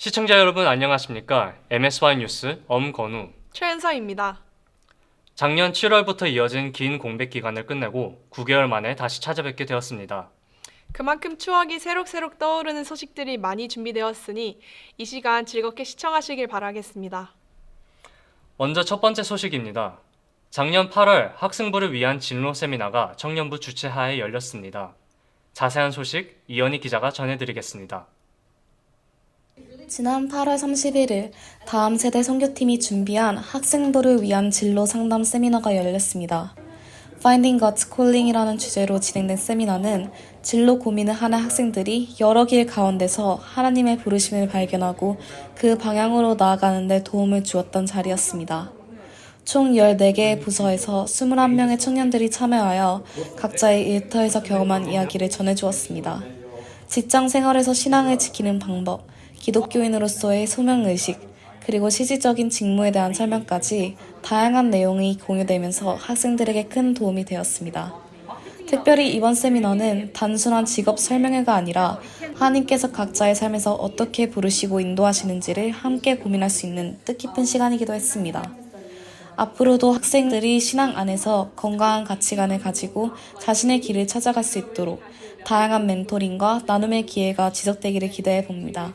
시청자 여러분 안녕하십니까? MSY 뉴스 엄건우. 최은서입니다. 작년 7월부터 이어진 긴 공백 기간을 끝내고 9개월 만에 다시 찾아뵙게 되었습니다. 그만큼 추억이 새록새록 떠오르는 소식들이 많이 준비되었으니 이 시간 즐겁게 시청하시길 바라겠습니다. 먼저 첫 번째 소식입니다. 작년 8월 학생부를 위한 진로 세미나가 청년부 주최하에 열렸습니다. 자세한 소식 이현희 기자가 전해드리겠습니다. 지난 8월 31일 다음 세대 선교팀이 준비한 학생부를 위한 진로 상담 세미나가 열렸습니다. Finding God's Calling이라는 주제로 진행된 세미나는 진로 고민을 하는 학생들이 여러 길 가운데서 하나님의 부르심을 발견하고 그 방향으로 나아가는 데 도움을 주었던 자리였습니다. 총 14개의 부서에서 21명의 청년들이 참여하여 각자의 일터에서 경험한 이야기를 전해주었습니다. 직장 생활에서 신앙을 지키는 방법, 기독교인으로서의 소명의식, 그리고 실질적인 직무에 대한 설명까지 다양한 내용이 공유되면서 학생들에게 큰 도움이 되었습니다. 특별히 이번 세미나는 단순한 직업 설명회가 아니라 하나님께서 각자의 삶에서 어떻게 부르시고 인도하시는지를 함께 고민할 수 있는 뜻깊은 시간이기도 했습니다. 앞으로도 학생들이 신앙 안에서 건강한 가치관을 가지고 자신의 길을 찾아갈 수 있도록 다양한 멘토링과 나눔의 기회가 지속되기를 기대해 봅니다.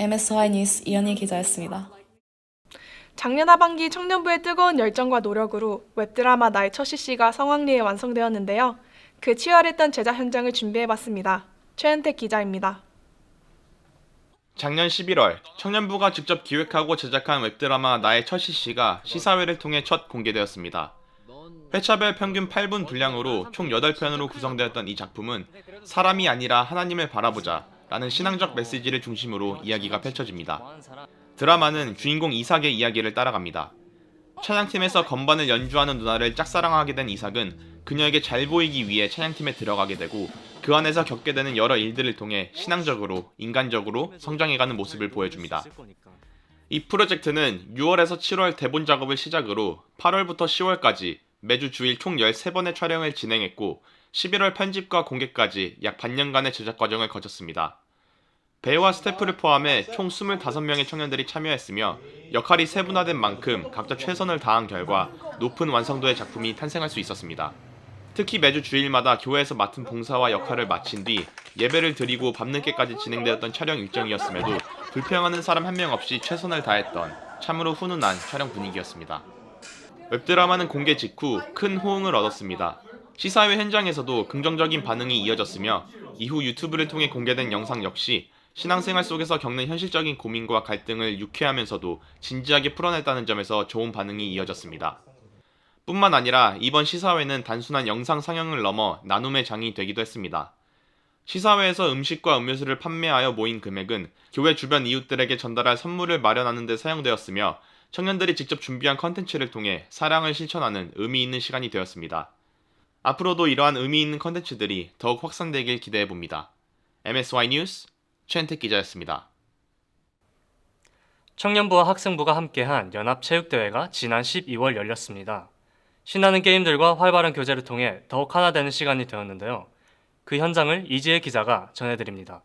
MSY 뉴스 이현희 기자였습니다. 작년 하반기 청년부의 뜨거운 열정과 노력으로 웹드라마 나의 첫 CC가 성황리에 완성되었는데요. 그 치열했던 제작 현장을 준비해봤습니다. 최은택 기자입니다. 작년 11월 청년부가 직접 기획하고 제작한 웹드라마 나의 첫 CC가 시사회를 통해 첫 공개되었습니다. 회차별 평균 8분 분량으로 총 8편으로 구성되었던 이 작품은 사람이 아니라 하나님을 바라보자 라는 신앙적 메시지를 중심으로 이야기가 펼쳐집니다. 드라마는 주인공 이삭의 이야기를 따라갑니다. 찬양팀에서 건반을 연주하는 누나를 짝사랑하게 된 이삭은 그녀에게 잘 보이기 위해 찬양팀에 들어가게 되고 그 안에서 겪게 되는 여러 일들을 통해 신앙적으로, 인간적으로 성장해가는 모습을 보여줍니다. 이 프로젝트는 6월에서 7월 대본 작업을 시작으로 8월부터 10월까지 매주 주일 총 13번의 촬영을 진행했고 11월 편집과 공개까지 약 반년간의 제작 과정을 거쳤습니다. 배우와 스태프를 포함해 총 25명의 청년들이 참여했으며 역할이 세분화된 만큼 각자 최선을 다한 결과 높은 완성도의 작품이 탄생할 수 있었습니다. 특히 매주 주일마다 교회에서 맡은 봉사와 역할을 마친 뒤 예배를 드리고 밤늦게까지 진행되었던 촬영 일정이었음에도 불평하는 사람 한 명 없이 최선을 다했던 참으로 훈훈한 촬영 분위기였습니다. 웹드라마는 공개 직후 큰 호응을 얻었습니다. 시사회 현장에서도 긍정적인 반응이 이어졌으며 이후 유튜브를 통해 공개된 영상 역시 신앙생활 속에서 겪는 현실적인 고민과 갈등을 유쾌하면서도 진지하게 풀어냈다는 점에서 좋은 반응이 이어졌습니다. 뿐만 아니라 이번 시사회는 단순한 영상 상영을 넘어 나눔의 장이 되기도 했습니다. 시사회에서 음식과 음료수를 판매하여 모인 금액은 교회 주변 이웃들에게 전달할 선물을 마련하는 데 사용되었으며 청년들이 직접 준비한 컨텐츠를 통해 사랑을 실천하는 의미 있는 시간이 되었습니다. 앞으로도 이러한 의미 있는 컨텐츠들이 더욱 확산되길 기대해 봅니다. MSY 뉴스 최은택 기자였습니다. 청년부와 학생부가 함께한 연합체육대회가 지난 12월 열렸습니다. 신나는 게임들과 활발한 교제를 통해 더욱 하나 되는 시간이 되었는데요. 그 현장을 이지혜 기자가 전해드립니다.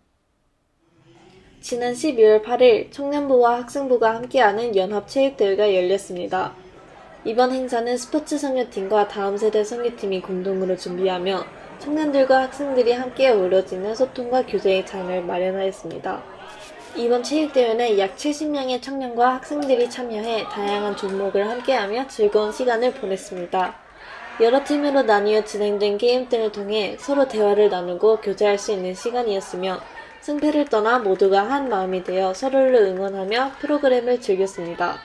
지난 12월 8일 청년부와 학생부가 함께하는 연합체육대회가 열렸습니다. 이번 행사는 스포츠 선교팀과 다음 세대 선교팀이 공동으로 준비하며 청년들과 학생들이 함께 어우러지는 소통과 교제의 장을 마련하였습니다. 이번 체육대회는 약 70명의 청년과 학생들이 참여해 다양한 종목을 함께하며 즐거운 시간을 보냈습니다. 여러 팀으로 나뉘어 진행된 게임 등을 통해 서로 대화를 나누고 교제할 수 있는 시간이었으며 승패를 떠나 모두가 한 마음이 되어 서로를 응원하며 프로그램을 즐겼습니다.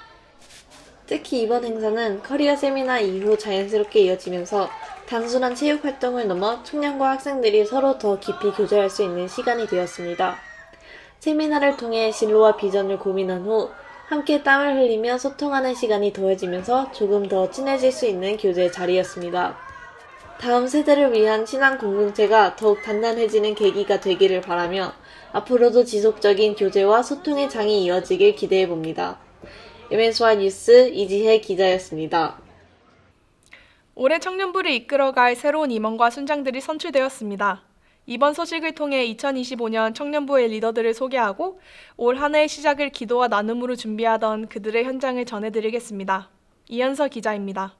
특히 이번 행사는 커리어 세미나 이후 자연스럽게 이어지면서 단순한 체육 활동을 넘어 청년과 학생들이 서로 더 깊이 교제할 수 있는 시간이 되었습니다. 세미나를 통해 진로와 비전을 고민한 후 함께 땀을 흘리며 소통하는 시간이 더해지면서 조금 더 친해질 수 있는 교제 자리였습니다. 다음 세대를 위한 신앙 공동체가 더욱 단단해지는 계기가 되기를 바라며 앞으로도 지속적인 교제와 소통의 장이 이어지길 기대해 봅니다. MSY 뉴스 이지혜 기자였습니다. 올해 청년부를 이끌어갈 새로운 임원과 순장들이 선출되었습니다. 이번 소식을 통해 2025년 청년부의 리더들을 소개하고 올 한 해의 시작을 기도와 나눔으로 준비하던 그들의 현장을 전해드리겠습니다. 이현서 기자입니다.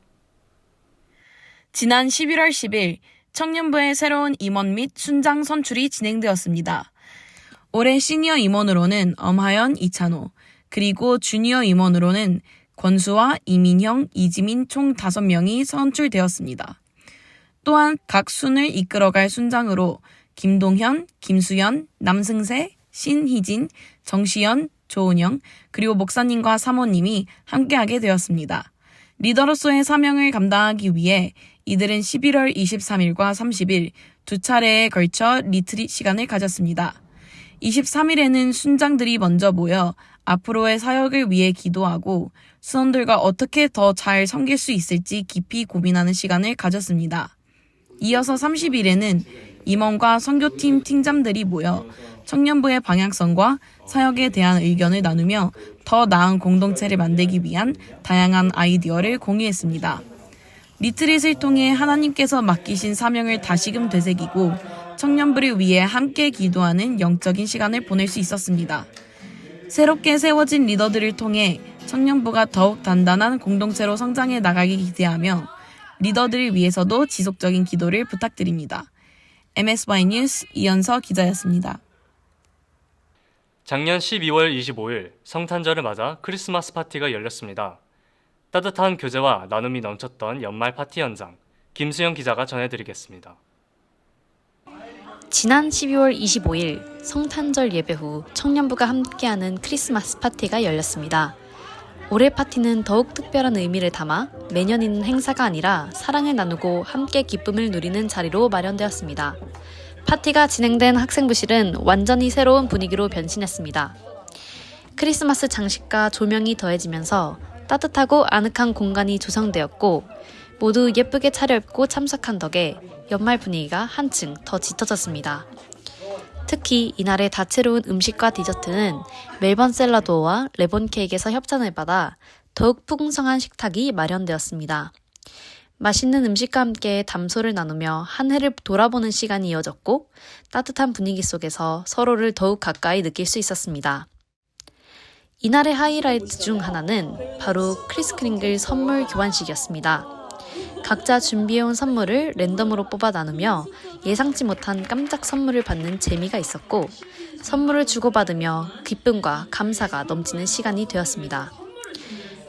지난 11월 10일 청년부의 새로운 임원 및 순장 선출이 진행되었습니다. 올해 시니어 임원으로는 엄하연, 이찬호, 그리고 주니어 임원으로는 권수와 이민형, 이지민 총 5명이 선출되었습니다. 또한 각 순을 이끌어갈 순장으로 김동현, 김수연, 남승세, 신희진, 정시연, 조은영, 그리고 목사님과 사모님이 함께하게 되었습니다. 리더로서의 사명을 감당하기 위해 이들은 11월 23일과 30일 두 차례에 걸쳐 리트릿 시간을 가졌습니다. 23일에는 순장들이 먼저 모여 앞으로의 사역을 위해 기도하고 수원들과 어떻게 더 잘 섬길 수 있을지 깊이 고민하는 시간을 가졌습니다. 이어서 30일에는 임원과 선교팀 팀장들이 모여 청년부의 방향성과 사역에 대한 의견을 나누며 더 나은 공동체를 만들기 위한 다양한 아이디어를 공유했습니다. 리트릿을 통해 하나님께서 맡기신 사명을 다시금 되새기고 청년부를 위해 함께 기도하는 영적인 시간을 보낼 수 있었습니다. 새롭게 세워진 리더들을 통해 청년부가 더욱 단단한 공동체로 성장해 나가기 기대하며 리더들을 위해서도 지속적인 기도를 부탁드립니다. MSY 뉴스 이현서 기자였습니다. 작년 12월 25일 성탄절을 맞아 크리스마스 파티가 열렸습니다. 따뜻한 교제와 나눔이 넘쳤던 연말 파티 현장 김수영 기자가 전해드리겠습니다. 지난 12월 25일 성탄절 예배 후 청년부가 함께하는 크리스마스 파티가 열렸습니다. 올해 파티는 더욱 특별한 의미를 담아 매년 있는 행사가 아니라 사랑을 나누고 함께 기쁨을 누리는 자리로 마련되었습니다. 파티가 진행된 학생부실은 완전히 새로운 분위기로 변신했습니다. 크리스마스 장식과 조명이 더해지면서 따뜻하고 아늑한 공간이 조성되었고 모두 예쁘게 차려입고 참석한 덕에 연말 분위기가 한층 더 짙어졌습니다. 특히 이날의 다채로운 음식과 디저트는 멜번 샐러드와 레본 케이크에서 협찬을 받아 더욱 풍성한 식탁이 마련되었습니다. 맛있는 음식과 함께 담소를 나누며 한 해를 돌아보는 시간이 이어졌고 따뜻한 분위기 속에서 서로를 더욱 가까이 느낄 수 있었습니다. 이날의 하이라이트 중 하나는 바로 크리스 크링글 선물 교환식이었습니다. 각자 준비해온 선물을 랜덤으로 뽑아 나누며 예상치 못한 깜짝 선물을 받는 재미가 있었고 선물을 주고받으며 기쁨과 감사가 넘치는 시간이 되었습니다.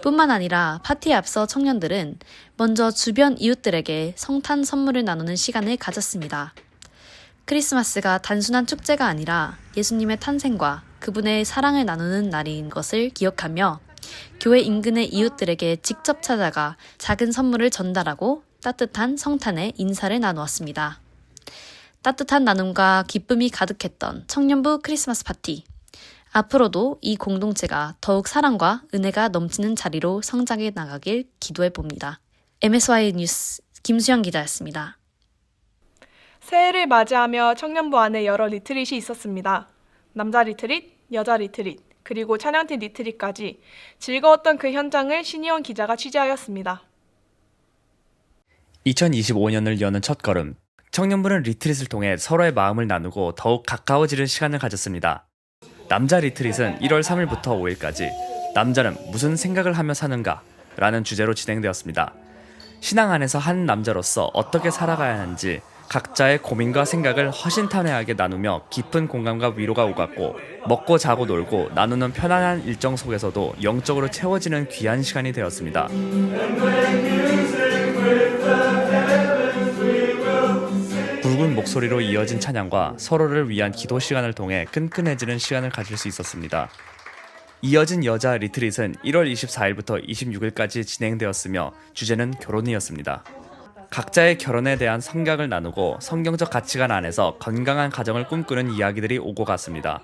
뿐만 아니라 파티에 앞서 청년들은 먼저 주변 이웃들에게 성탄 선물을 나누는 시간을 가졌습니다. 크리스마스가 단순한 축제가 아니라 예수님의 탄생과 그분의 사랑을 나누는 날인 것을 기억하며 교회 인근의 이웃들에게 직접 찾아가 작은 선물을 전달하고 따뜻한 성탄의 인사를 나누었습니다. 따뜻한 나눔과 기쁨이 가득했던 청년부 크리스마스 파티. 앞으로도 이 공동체가 더욱 사랑과 은혜가 넘치는 자리로 성장해 나가길 기도해 봅니다. MSY 뉴스 김수영 기자였습니다. 새해를 맞이하며 청년부 안에 여러 리트릿이 있었습니다. 남자 리트릿, 여자 리트릿, 그리고 찬양팀 리트릿까지 즐거웠던 그 현장을 신희원 기자가 취재하였습니다. 2025년을 여는 첫걸음. 청년부는 리트릿을 통해 서로의 마음을 나누고 더욱 가까워지는 시간을 가졌습니다. 남자 리트릿은 1월 3일부터 5일까지 남자는 무슨 생각을 하며 사는가? 라는 주제로 진행되었습니다. 신앙 안에서 한 남자로서 어떻게 살아가야 하는지 각자의 고민과 생각을 허심탄회하게 나누며 깊은 공감과 위로가 오갔고 먹고 자고 놀고 나누는 편안한 일정 속에서도 영적으로 채워지는 귀한 시간이 되었습니다. 굵은 목소리로 이어진 찬양과 서로를 위한 기도 시간을 통해 끈끈해지는 시간을 가질 수 있었습니다. 이어진 여자 리트릿은 1월 24일부터 26일까지 진행되었으며 주제는 결혼이었습니다. 각자의 결혼에 대한 성격을 나누고 성경적 가치관 안에서 건강한 가정을 꿈꾸는 이야기들이 오고 갔습니다.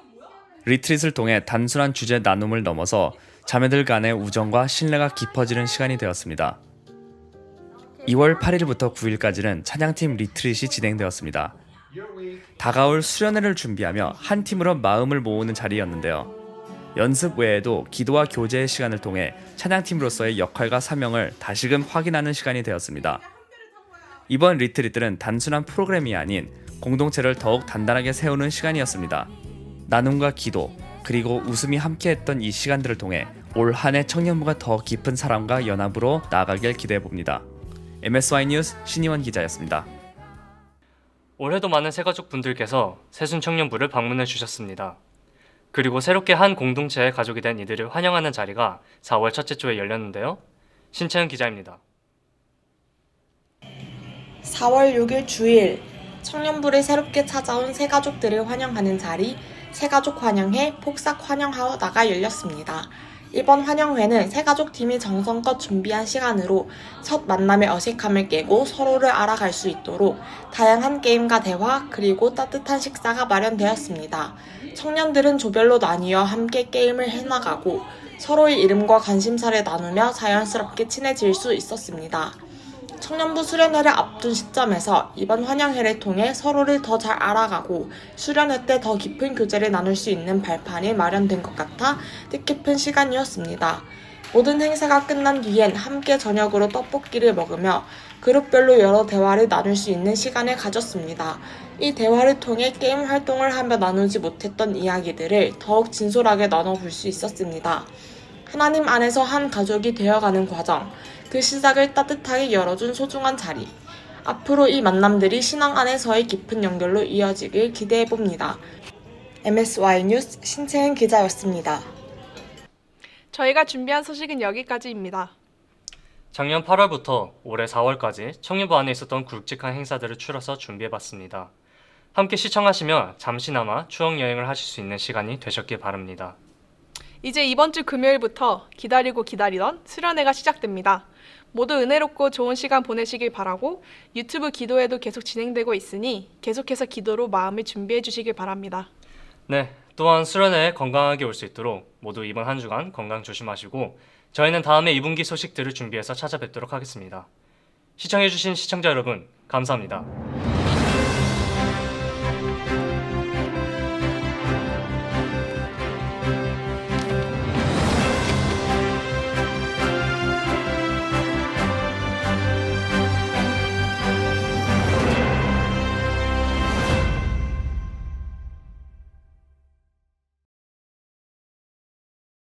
리트릿을 통해 단순한 주제 나눔을 넘어서 자매들 간의 우정과 신뢰가 깊어지는 시간이 되었습니다. 2월 8일부터 9일까지는 찬양팀 리트릿이 진행되었습니다. 다가올 수련회를 준비하며 한 팀으로 마음을 모으는 자리였는데요. 연습 외에도 기도와 교제의 시간을 통해 찬양팀으로서의 역할과 사명을 다시금 확인하는 시간이 되었습니다. 이번 리트릿들은 단순한 프로그램이 아닌 공동체를 더욱 단단하게 세우는 시간이었습니다. 나눔과 기도, 그리고 웃음이 함께했던 이 시간들을 통해 올 한해 청년부가 더 깊은 사랑과 연합으로 나아가길 기대해 봅니다. MSY 뉴스 신희원 기자였습니다. 올해도 많은 새가족 분들께서 새순 청년부를 방문해 주셨습니다. 그리고 새롭게 한 공동체의 가족이 된 이들을 환영하는 자리가 4월 첫째 주에 열렸는데요. 신채은 기자입니다. 4월 6일 주일 청년부를 새롭게 찾아온 새가족들을 환영하는 자리 새가족 환영회 폭삭 환영하다가 열렸습니다. 이번 환영회는 새가족 팀이 정성껏 준비한 시간으로 첫 만남의 어색함을 깨고 서로를 알아갈 수 있도록 다양한 게임과 대화 그리고 따뜻한 식사가 마련되었습니다. 청년들은 조별로 나뉘어 함께 게임을 해나가고 서로의 이름과 관심사를 나누며 자연스럽게 친해질 수 있었습니다. 청년부 수련회를 앞둔 시점에서 이번 환영회를 통해 서로를 더 잘 알아가고 수련회 때 더 깊은 교제를 나눌 수 있는 발판이 마련된 것 같아 뜻깊은 시간이었습니다. 모든 행사가 끝난 뒤엔 함께 저녁으로 떡볶이를 먹으며 그룹별로 여러 대화를 나눌 수 있는 시간을 가졌습니다. 이 대화를 통해 게임 활동을 하며 나누지 못했던 이야기들을 더욱 진솔하게 나눠볼 수 있었습니다. 하나님 안에서 한 가족이 되어가는 과정, 그 시작을 따뜻하게 열어준 소중한 자리. 앞으로 이 만남들이 신앙 안에서의 깊은 연결로 이어지길 기대해 봅니다. MSY 뉴스 신채은 기자였습니다. 저희가 준비한 소식은 여기까지입니다. 작년 8월부터 올해 4월까지 청년부 안에 있었던 굵직한 행사들을 추려서 준비해봤습니다. 함께 시청하시며 잠시나마 추억 여행을 하실 수 있는 시간이 되셨길 바랍니다. 이제 이번 주 금요일부터 기다리고 기다리던 수련회가 시작됩니다. 모두 은혜롭고 좋은 시간 보내시길 바라고 유튜브 기도회도 계속 진행되고 있으니 계속해서 기도로 마음을 준비해 주시길 바랍니다. 네, 또한 수련회에 건강하게 올 수 있도록 모두 이번 한 주간 건강 조심하시고 저희는 다음에 2분기 소식들을 준비해서 찾아뵙도록 하겠습니다. 시청해주신 시청자 여러분, 감사합니다.